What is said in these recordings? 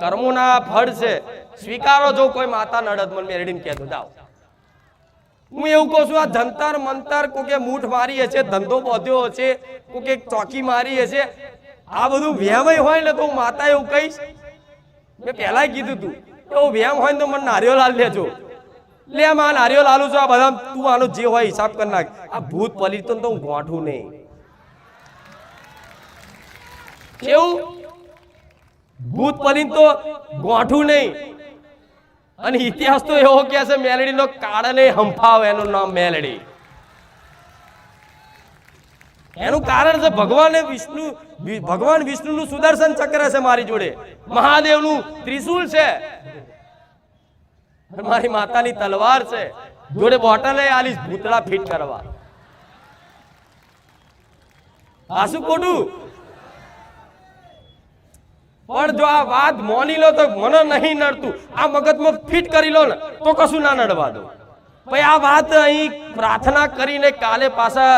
કર્મોના ફળ છે. સ્વીકારો જો કોઈ માતા નડદ મને મેરડીને કહેતો દાવ હું એવું કહું છું, આ ધંતર મંતર કોકે મૂઠ મારી હશે ધંધો બાંધ્યો હશે કોકે ચોકી મારી હશે આ બધું વ્યમય હોય ને તો હું માતા એવું કહીશ. મેં પહેલા કીધું તું તો વ્યમ હોય ને તો મને નારિયો લાલ લેજો લે આ નારિયો લાલું છું, આ બધા તું આનો જે હોય હિસાબ કરી નાખ. આ ભૂત પલિતન તો હું ગોઠું નહીં. કેવું? ભૂત પલિત તો ગોઠું નહીં. અને ઇતિહાસ તો એવો કે છે, મેલડીનો કાળને હંફાવ, એનું નામ મેલડી. એનું કારણ છે, ભગવાને વિષ્ણુ ભગવાન વિષ્ણુનું સુદર્શન ચક્ર છે મારી જોડે. મહાદેવનું ત્રિશુલ છે. મારી માતાની તલવાર છે. જોડે બોટલે આલીશ, ભૂતળા ફિટ કરવા. આ શું ખોટું. પણ જો આ વાત મોની લો તો મને નહીં નડતું. આ મગજમાં ફિટ કરી લો ને, તો કશું ના નડવા દો. ભાઈ, આ વાત અહીં પ્રાર્થના કરીને કાલે પાછા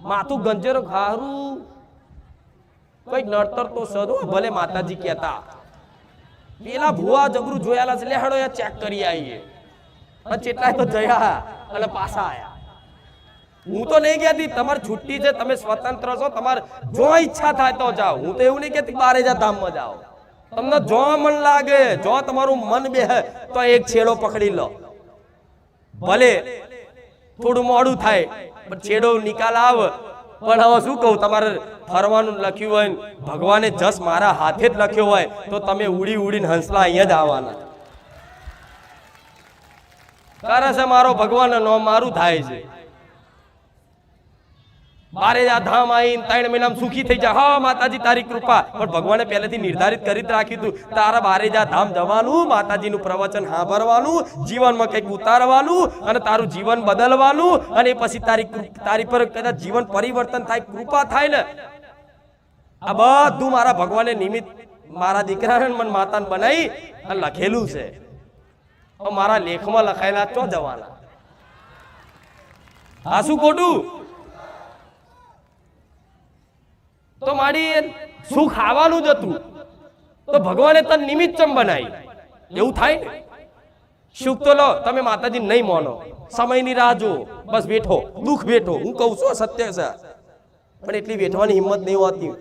માથું ગંજેરો ઘારું. કંઈક નડતર તો સદો ભલે માતાજી કહેતા. પેલા ભુવા જબરું જોયેલા છે. લે હેડો ચેક કરી આવીએ. અને ચેટલાય તો જયા અને પાછા આયા. હું તો નહીં કહેતી, તમારી છુટ્ટી છે, તમે સ્વતંત્ર છો, તમારે જો ઈચ્છા થાય તો જાઓ. હું તો એવું નહીં કહેતી બારે જા ધામમાં જાઓ. તમને જો મન લાગે, જો તમારું મન બે તો એક છેડો પકડી લો. ભલે થોડું મોડું થાય, પણ છેડો નિકાલ આવ. પણ હવે શું કહું, તમારે ફરવાનું લખ્યું હોય ભગવાને જસ મારા હાથે જ લખ્યો હોય, તો તમે ઉડી ઉડીને હંસલા અહીંયા જ આવવાના. કરે છે મારો ભગવાન નો મારું થાય છે. બારે આ ધામ આવીને ત્રણ મહિનામાં સુખી થઈ જાય હા, માતાજી, તારી કૃપા. પણ ભગવાને પહેલેથી નિર્ધારિત કરી રાખ્યું હતું તારા બારે જા ધામ જવાનું, માતાજીનું પ્રવચન સાંભળવાનું, જીવનમાં કંઈક ઉતારવાનું અને તારું જીવન બદલવાનું અને પછી તારી તારી પર કદાચ જીવન પરિવર્તન થાય, કૃપા થાય ને. આ બધું મારા ભગવાને નિમિત્ત મારા દીકરાને મને માતાને બનાવી અને લખેલું છે. મારા લેખમાં લખાયેલા ચો જવાના? આ શું ખોટું? મારી સુખ આવવાનું જ હતું? તો ભગવાને તન નિમિત્ત ચમ બનાવી એવું થાય? ને સુખ તો લો, તમે માતાજી નહીં માનો. સમયની રાહ જુઓ. બસ બેઠો. દુઃખ બેઠો. હું કહું છું સત્ય છે. પણ એટલી બેઠવાની હિંમત નહીં હોતી.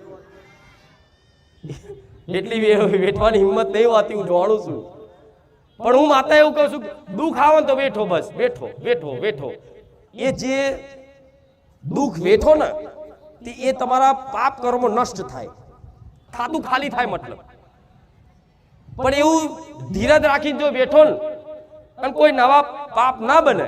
એટલી બેઠવાની હિંમત નહીં હોતી, હું જાણું છું. પણ હું માતા એવું કહું છું, દુઃખ આવે તો બેઠો બસ. બેઠો બેઠો બેઠો. એ જે દુઃખ વેઠો ને તે એ તમારા પાપ કર્મો નષ્ટ થાય. ખાતું ખાલી થાય મતલબ. પણ એવું ધીરજ રાખીને જો બેઠો ને, અને કોઈ નવા પાપ ના બને,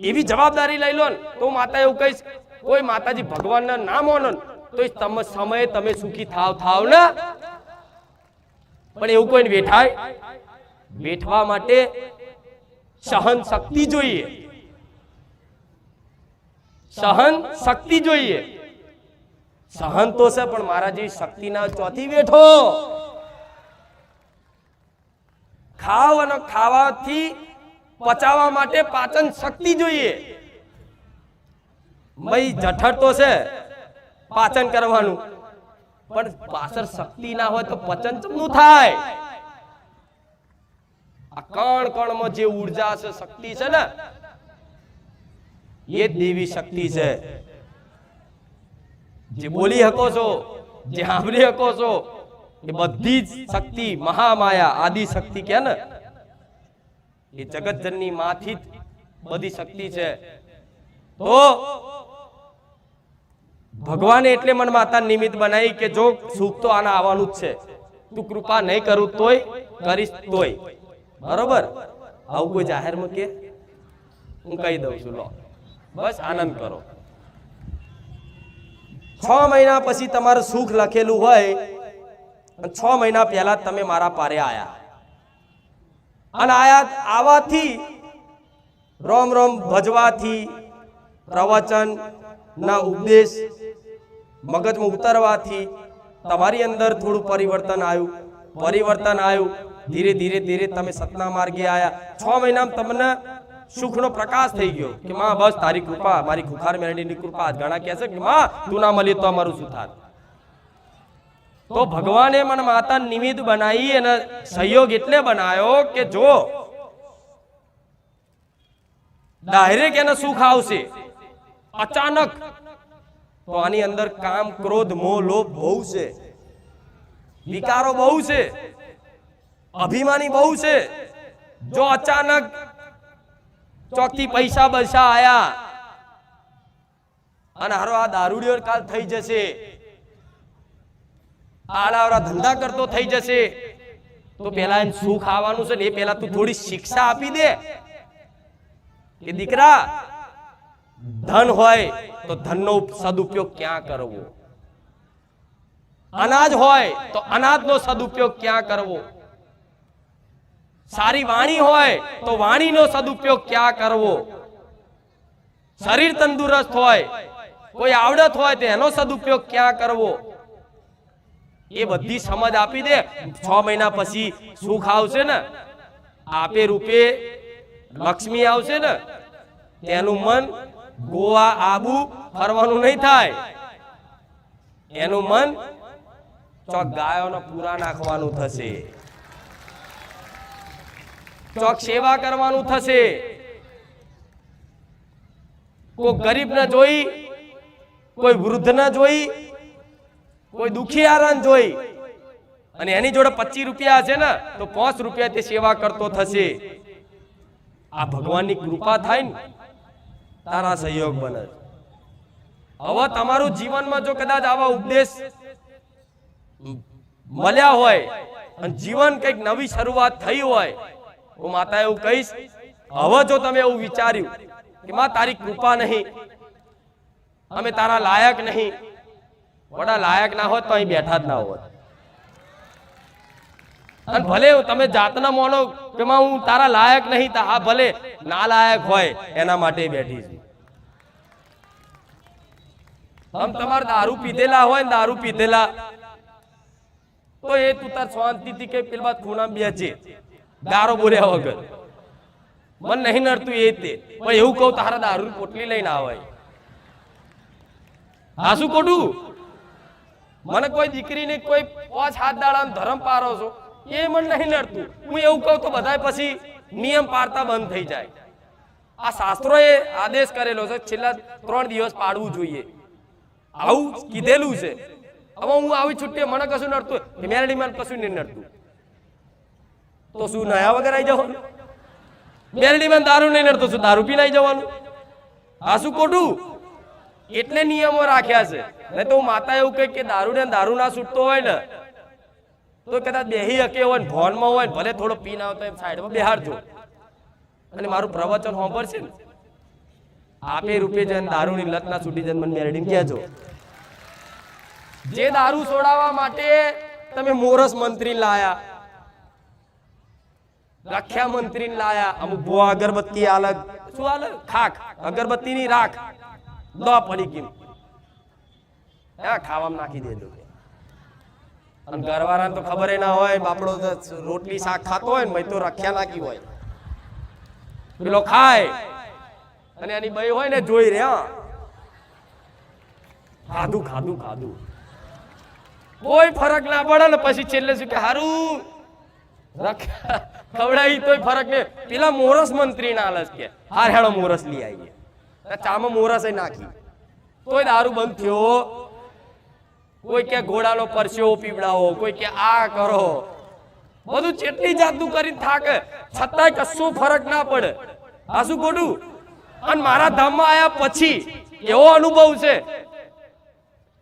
એવી જવાબદારી લઈ લો ને, તો માતા એવું કહીશ, કોઈ માતાજી ભગવાનના નામ માનો ને, તો એ તમે સમયે તમે સુખી થાવ થાવ ને. પણ એવું કોઈને બેઠાય, બેઠવા માટે સહન શક્તિ જોઈએ. સહન શક્તિ જોઈએ. સહન તો છે, પણ મારા જેવી શક્તિના ચોથી બેઠો ખાવ અને ખાવાથી પચાવવા માટે પાચન શક્તિ જોઈએ. ભાઈ જઠર તો છે, પાચન કરવાનું. પણ પાછળ શક્તિ ના હોય તો પચન ચમનું થાય? આ કણ કણમાં જે ઊર્જા છે, શક્તિ છે ને, એ દેવી શક્તિ છે. જે બોલી શકો છો, જે સાંભળી શકો છો, એ બધી જ શક્તિ મહામાયા, આદિ શક્તિ કે ને? એ જગતજનની માંથી બધી શક્તિ છે. તો ભગવાને એટલે મન માતા નિમિત્ત બનાવી કે જો સુખ તો આના આવવાનું જ છે. તું કૃપા નહીં કરું તોય, કરીશ તોય. બરોબર? આવું કોઈ જાહેરમાં કે? હું કહી દઉં છું, લો. બસ આનંદ કરો. છ મહિના પછી તમારું સુખ લખેલું હોય છ મહિના પહેલા તમે મારા પારે આયા. અને આયા આવાથી રોમ રોમ ભજવાથી પ્રવચન ના ઉપદેશ મગજમાં ઉતરવાથી તમારી અંદર થોડું પરિવર્તન આવ્યું. પરિવર્તન આવ્યું. ધીરે ધીરે ધીરે તમે સતના માર્ગે આયા. છ મહિનામાં તમને સુખનો પ્રકાશ થઈ ગયો કે માં, બસ તારી કૃપા, મારી ખુખાર મેરણીની કૃપા. ઘણા કહે છે કે માં, તું ના મળી તો અમારું શું થાત? તો ભગવાને મને માતા નિમિત્ત બનાવી અને સહયોગ એટલે બનાવ્યો કે જો ડાયરેક્ટ એને સુખ આવશે, અચાનક, તો આની અંદર કામ, ક્રોધ, મોહ, લોભ બહુ છે. વિકારો બહુ છે. અભિમાની બહુ છે. જો અચાનક ચોકથી પૈસા બસા આયા. અને હારો આ દારૂડિયો કાલ થઈ જશે. આડાવડા ધંધા કરતો થઈ જશે. તો પેલા એને શું ખાવાનું છે ને એ પેલા તું થોડી શિક્ષા આપી દે. કે દીકરા, ધન હોય તો ધનનો સદુપયોગ ક્યાં કરવો? અનાજ હોય તો અનાજનો સદુપયોગ ક્યાં કરવો? સારી વાણી હોય તો વાણીનો સદુપયોગ ક્યાં કરવો? શરીર તંદુરસ્ત હોય, કોઈ આવડત હોય તો એનો સદુપયોગ ક્યાં કરવો? એ બધી સમજ આપી દે. છ મહિના પછી સુખ આવશે ને? આપે રૂપે લક્ષ્મી આવશે ને? તેનું મન ગોવા આબુ ફરવાનું નહીં થાય. એનું મન ચોક ગાયોનો પૂરા નાખવાનું થશે. ચોક સેવા કરવાનું થશે. કોઈ ગરીબ ને જોઈ, કોઈ વૃદ્ધ ને જોઈ, કોઈ દુખિયારાને જોઈ. અને એની જોડે પચીસ રૂપિયા હશે ને, તો પાંચ રૂપિયા તે સેવા કરતો થશે. આ ભગવાનની કૃપા થાય ને, તારા સહયોગ બને. હવે તમારું જીવનમાં જો કદાચ આવા ઉપદેશ મળ્યા હોય, અને જીવન કંઈક નવી શરૂઆત થઈ હોય હું માતા એવું કહીશ, હવે જો તમે એવું વિચાર્યું કે માં તારી કૃપા નહીં, અમે તારા લાયક નહીં, વડા લાયક ના હોત તો અહીં બેઠા જ ના હોત. અને ભલે તમે જાતના માનો કે માં હું તારા લાયક નહીં, તા હા ભલે ના લાયક હોય, એના માટે બેઠી છું. આમ તમારે દારૂ પીધેલા હોય ને દારૂ પીધેલા, તો એ તું તાર શાંતિથી કે પેલા ખૂણા બેચે ગારો બોલ્યા વગર. મન નહીં નડતું એ તે પણ એવું કહું તારા દારૂ પોટલી લઈને આવે હા, શું ખોટું? મને કોઈ દીકરીને કોઈ પાંચ હાથ દાડા ધરમ પારો છો, એ મને નહીં નડતું. હું એવું કહું તો બધા પછી નિયમ પાડતા બંધ થઈ જાય. આ શાસ્ત્રોએ આદેશ કરેલો છે, છેલ્લા ત્રણ દિવસ પાડવું જોઈએ. આવું કીધેલું છે. હવે હું આવી છુટ્ટી મને કશું નડતું. મેરેડી મને કશું નહીં નડતું. તો શું નયા વગર આવી જવાનું? મેરડી દારૂ નહીં નડતો, શું દારૂ પીને આવી જવાનું? આ શું ખોટું એટલે નિયમો રાખ્યા છે. નહીં તો માતા એવું કહે કે દારૂ ને દારૂ ના છૂટતો હોય ને, તો કદાચ બેહી હકે હોય ને ભોનમાં હોય ભલે થોડો પીને આવતો એમ સાઈડમાં બેહાડજો. અને મારું પ્રવચન સાંભળશે ને, આપે રૂપે જન દારૂની લત ના છૂટી જન મને મેરડીને કહેજો. જે દારૂ છોડાવવા માટે તમે મોરસ મંત્રી લાયા રખ્યા મંત્રી લાયા. અમુક ભુવા અગરબત્તી અલગ. શું અલગ? ખાખ. અગરબત્તી ની રાખ. દો પડી ગયું. હા ખાવામાં નાખી દેજો. અને ઘરવાળાને તો ખબર ના હોય, બાપડો રોટલી શાક ખાતો હોય ને તો રખ્યા નાખી હોય. પેલો ખાય. અને એની બઈ હોય ને, જોઈ રે, હા. ખાધું ખાધું ખાધું. કોઈ ફરક ના પડે ને, પછી છેલ્લે શું કે સારું રખ્યા ખવડાવી તોય ફરક નહીં. પેલા મોરસ મંત્રી ના આલસ કે, હાર હેડો મોરસ લઈ આવીએ. ચામાં મોરસ નાખી. તોય દારૂ બંધ થયો. કોઈ કે ઘોડાનો પરસ્યો પીવડાવો, કોઈ કે આ કરો. બધું ચેટલી જાતનું કરીને થાકે, છતાંય કશું ફરક ના પડે. આ શું ખોટું અને મારા ધામમાં આયા પછી એવો અનુભવ છે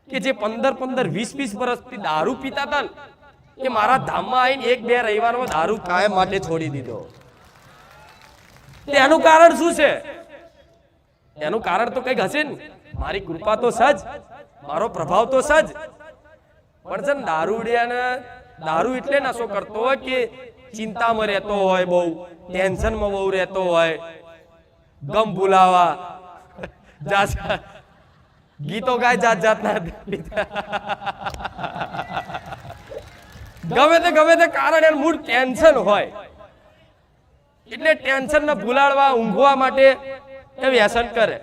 કે જે પંદર પંદર વીસ વીસ વર્ષથી દારૂ પીતા હતા ને કે મારા ધામમાં આવીને એક બે રવિવારમાં દારૂ કાયમ માટે છોડી દીધો. તેનું કારણ શું છે? એનું કારણ તો કંઈક હશે ને. મારી કૃપા તો સજ, મારો પ્રભાવ તો સજ. પણ છે ને, દારૂ એટલે નશો કરતો હોય કે ચિંતામાં રહેતો હોય બહુ, ટેન્શનમાં બહુ રહેતો હોય. ગમ ભૂલાવા. ગીતો ગાય જાત જાતના. ગમે તે ગમે તે કારણ એનું મૂળ ટેન્શન હોય. એટલે ટેન્શન ને ભૂલાડવા, ઊંઘવા માટે એ વ્યસન કરે.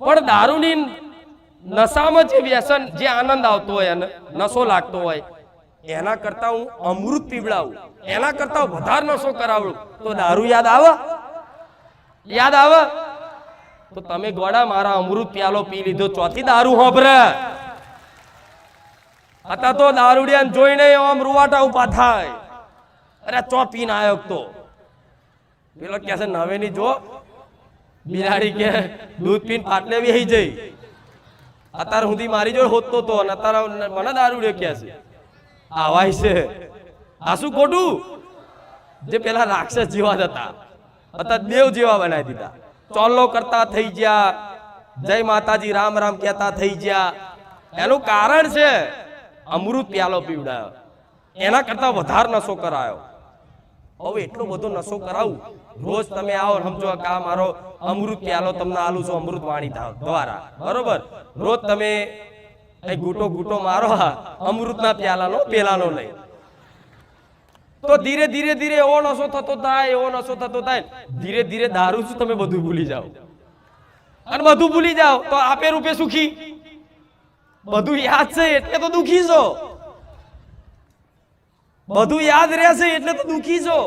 પણ દારૂની નશામાં જે વ્યસન, જે આનંદ આવતો હોય, અને નશો લાગતો હોય, એના કરતા હું અમૃત પીવડાવું. એના કરતા વધારે નશો કરાવડું તો દારૂ યાદ આવે? યાદ આવે? તો તમે ગોડા મારા અમૃત પ્યાલો પી લીધો, ચોથી દારૂ હોભરે. હતા તો દારૂડિયાને જોઈને આમ રૂવાટા ઊભા થાય. અરે ચો પીન આયો તો. પેલો કે છે નવે ની જો, બિલાડી કે દૂધ પીને બી બેહી જઈ. અત્યારે સુધી મારી જોડે હોતતો તો અને અત્યારે મને દારૂડિયો કે છે, આવાય છે. આ શું ખોટું? જે પેલા રાક્ષસ જેવા જ હતા. અત્યારે દેવ જેવા બનાવી દીધા. ચોલ્લો કરતા થઈ ગયા. જય માતાજી, રામ રામ કહેતા થઈ ગયા. એનું કારણ છે અમૃત પ્યાલો પીવડાયો. એના કરતા વધારે નશો કરાયો. હવે એટલો બધો નશો કરાવું. રોજ તમે આવો સમજો કે આ મારો અમૃત પ્યાલો તમને આલું છું અમૃત વાણી દ્વારા. બરોબર? રોજ તમે ગુટો ગૂટો મારો હા અમૃતના પ્યાલાનો પેલાનો લઈ. તો ધીરે ધીરે ધીરે એવો નશો થતો થાય, એવો નશો થતો થાય. ધીરે ધીરે દારૂ શું તમે બધું ભૂલી જાઓ. અને બધું ભૂલી જાઓ. તો આપે રૂપે સુખી? બધું યાદ છે એટલે તો દુખી છો. બધું યાદ રહેશે એટલે તો દુખી છો.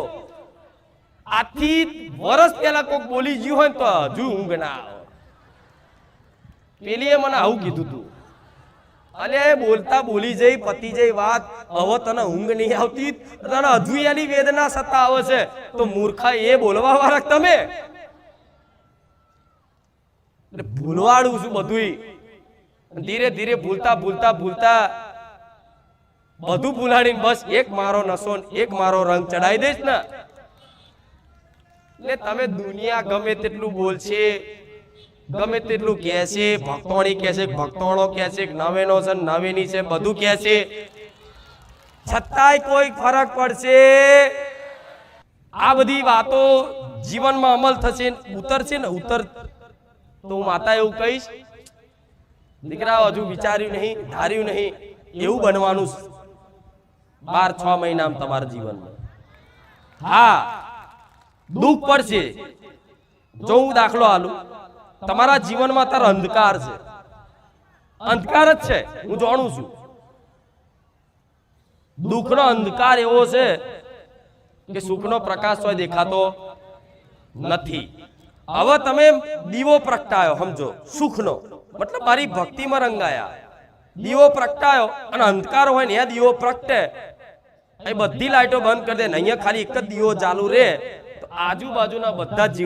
આથી વર્ષ પહેલા કોક બોલી ગયું હોય તો હજુ ઊંઘ ના પેલીએ મને આવું કીધું તું. અલે બોલતા બોલી જઈ, પતી જઈ વાત, હવે તને ઊંઘ નહીં આવતી, તને હજુ એની વેદના સત્તા આવે છે. તો મૂર્ખા એ બોલવા વાળા તમે? બોલવાડું છું બધુંય. ધીરે ધીરે ભૂલતા ભૂલતા ભૂલતા બધું ભૂલાડીને બસ એક મારો નશો એક મારો રંગ ચડાવી દઈશ ને. એટલે તમે દુનિયા ગમે તેટલું બોલશે, ગમે તેટલું કહે છે ભક્તોણી કહે છે ભક્તોણો કહે છે નવેનો છે, નવેની છે, બધું કહે છે છતાંય કોઈ ફરક પડશે. આ બધી વાતો જીવનમાં અમલ થશે ઉતરશે ને ઉતર તો હું માતા એવું કહીશ દીકરા હજુ વિચાર્યું નહીં, ધાર્યું નહીં, એવું બનવાનું બાર, છ મહિનામાં તમારા જીવનમાં. હા, દુઃખ પડશે. જો હું દાખલો આલું, તમારા જીવનમાં તાર અંધકાર છે. અંધકાર જ છે, હું જાણું છું. દુઃખનો અંધકાર એવો છે કે સુખનો પ્રકાશ હોય દેખાતો નથી. હવે તમે દીવો પ્રગટાયો, સમજો, સુખનો. મતલબ મારી ભક્તિમાં રંગાયા. દીવો પ્રગટાયો અને અંધકાર હોય ને એ દીવો પ્રગટે. એ બધી લાઈટો બંધ કરી દે અહીંયા ખાલી એક જ દીવો ચાલુ રહે. તો આજુબાજુના બધા જીવ